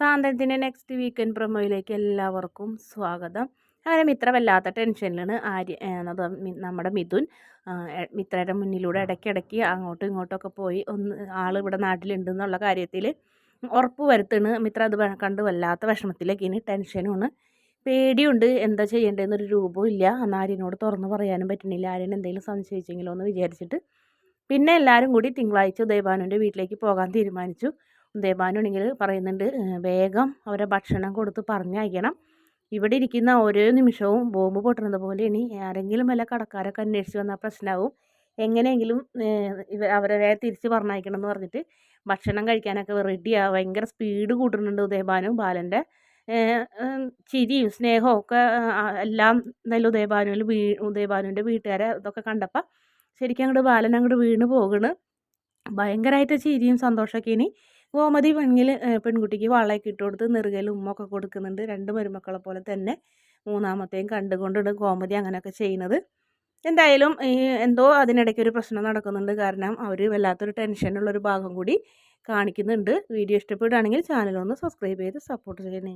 സാന്ത്വനത്തിന്റെ next weekend പ്രൊമോയിലേക്ക് എല്ലാവർക്കും സ്വാഗതം. അങ്ങനെ മിത്ര വല്ലാത്ത ടെൻഷനിലാണ് ആര്യ നമ്മുടെ മിഥുൻ മിത്രയുടെ മുന്നിലൂടെ ഇടയ്ക്കിടയ്ക്ക് അങ്ങോട്ടും ഇങ്ങോട്ടൊക്കെ പോയി ഒന്ന് ആൾ ഇവിടെ നാട്ടിലുണ്ട് എന്നുള്ള കാര്യത്തിൽ ഉറപ്പ് വരുത്തണ്. മിത്ര അത് കണ്ട് വല്ലാത്ത വിഷമത്തിലേക്കാണ് ടെൻഷനുമാണ് പേടിയുണ്ട് എന്താ ചെയ്യേണ്ടതെന്നൊരു രൂപവും ഇല്ല. അന്ന് ആര്യനോട് തുറന്ന് പറയാനും പറ്റുന്നില്ല. ആര്യൻ എന്തെങ്കിലും സംശയിച്ചെങ്കിലോ എന്ന് വിചാരിച്ചിട്ട്. പിന്നെ എല്ലാവരും കൂടി തിങ്കളാഴ്ച ദേവാനുവിന്റെ വീട്ടിലേക്ക് പോകാൻ തീരുമാനിച്ചു. ഉദയഭാനുണ്ടെങ്കിൽ പറയുന്നുണ്ട് വേഗം അവരെ ഭക്ഷണം കൊടുത്ത് പറഞ്ഞയക്കണം. ഇവിടെ ഇരിക്കുന്ന ഓരോ നിമിഷവും ബോംബ് പൊട്ടുന്നത് പോലെ ഇനി ആരെങ്കിലും വല്ല കടക്കാരൊക്കെ അന്വേഷിച്ച് വന്നാൽ പ്രശ്നമാവും എങ്ങനെയെങ്കിലും ഇവ അവരെ തിരിച്ച് പറഞ്ഞയക്കണം എന്ന് പറഞ്ഞിട്ട് ഭക്ഷണം കഴിക്കാനൊക്കെ റെഡിയാണ് ഭയങ്കര സ്പീഡ് കൂട്ടുന്നുണ്ട് ഉദയബാനു ബാലന്റെ ചിരിയും സ്നേഹവും ഒക്കെ എല്ലാം എന്തായാലും ഉദയഭാനുവിൽ വീ ഉദയഭാനുവിന്റെ വീട്ടുകാരെ ഇതൊക്കെ കണ്ടപ്പോൾ ശരിക്കും അങ്ങോട്ട് ബാലൻ അങ്ങോട്ട് വീണ് പോകണ്. ഭയങ്കരമായിട്ട് ചിരിയും സന്തോഷമൊക്കെ ഇനി ഗോമതി പെണ്ണിൽ പെൺകുട്ടിക്ക് വളയൊക്കെ ഇട്ട് കൊടുത്ത് നെറുകയിൽ ഉമ്മൊക്കെ കൊടുക്കുന്നുണ്ട്. രണ്ട് മരുമക്കളെ പോലെ തന്നെ മൂന്നാമത്തെയും കണ്ടുകൊണ്ടിട്ട് ഗോമതി അങ്ങനെയൊക്കെ ചെയ്യുന്നത്. എന്തായാലും ഈ എന്തോ അതിനിടയ്ക്ക് ഒരു പ്രശ്നം നടക്കുന്നുണ്ട്. കാരണം അവർ വല്ലാത്തൊരു ടെൻഷനുള്ളൊരു ഭാഗം കൂടി കാണിക്കുന്നുണ്ട്. വീഡിയോ ഇഷ്ടപ്പെടുകയാണെങ്കിൽ ചാനലൊന്ന് സബ്സ്ക്രൈബ് ചെയ്ത് സപ്പോർട്ട് ചെയ്യണേ.